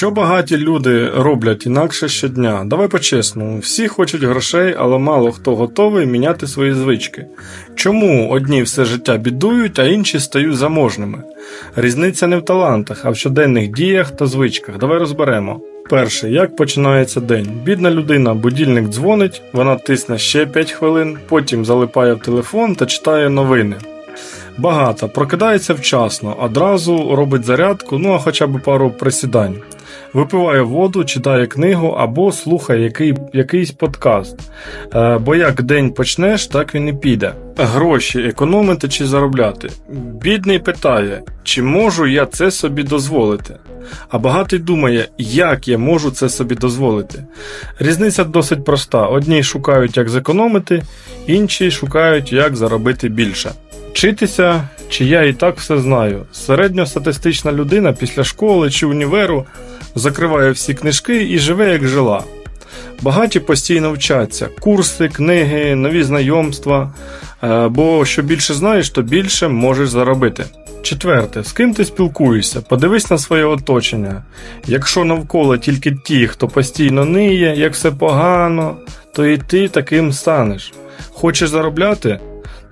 Що багаті люди роблять інакше щодня? Давай по-чесному, всі хочуть грошей, але мало хто готовий міняти свої звички. Чому одні все життя бідують, а інші стають заможними? Різниця не в талантах, а в щоденних діях та звичках. Давай розберемо. Перше, як починається день? Бідна людина, будильник дзвонить, вона тисне ще 5 хвилин, потім залипає в телефон та читає новини. Багато, прокидається вчасно, одразу робить зарядку, ну а хоча б пару присідань. Випиває воду, читає книгу або слухає який, якийсь подкаст. Е, бо як день почнеш, так він і піде. Гроші економити чи заробляти. Бідний питає, чи можу я це собі дозволити? А багатий думає, як я можу це собі дозволити. Різниця досить проста: одні шукають, як зекономити, інші шукають, як заробити більше. Вчитися, чи я і так все знаю. Середньостатистична людина після школи чи універу закриває всі книжки і живе як жила. Багаті постійно вчаться курси, книги, нові знайомства. Е, Бо що більше знаєш, то більше можеш заробити. Четверте, з ким ти спілкуєшся? Подивись на своє оточення. Якщо навколо тільки ті, хто постійно ниє, як все погано, то і ти таким станеш. Хочеш заробляти?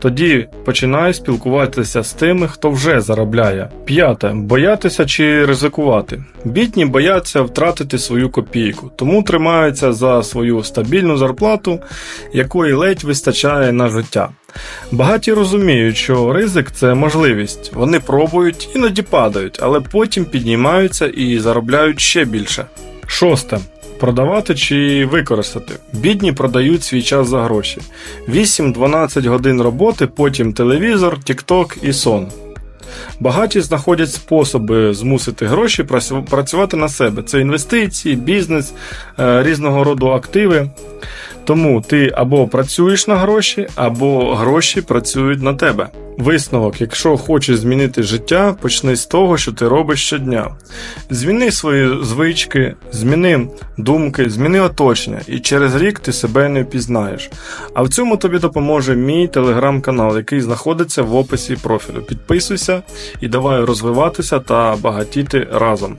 Тоді починай спілкуватися з тими, хто вже заробляє. П'яте. Боятися чи ризикувати. Бідні бояться втратити свою копійку, тому тримаються за свою стабільну зарплату, якої ледь вистачає на життя. Багаті розуміють, що ризик це можливість. Вони пробують, іноді падають, але потім піднімаються і заробляють ще більше. Шосте. Продавати чи використати. Бідні продають свій час за гроші. 8-12 годин роботи, потім телевізор, TikTok і сон. Багаті знаходять способи змусити гроші працювати на себе. Це інвестиції, бізнес, е, різного роду активи. Тому ти або працюєш на гроші, або гроші працюють на тебе. Висновок, якщо хочеш змінити життя, почни з того, що ти робиш щодня. Зміни свої звички, зміни думки, зміни оточення, і через рік ти себе не впізнаєш. А в цьому тобі допоможе мій телеграм-канал, який знаходиться в описі профілю. Підписуйся і давай розвиватися та багатіти разом.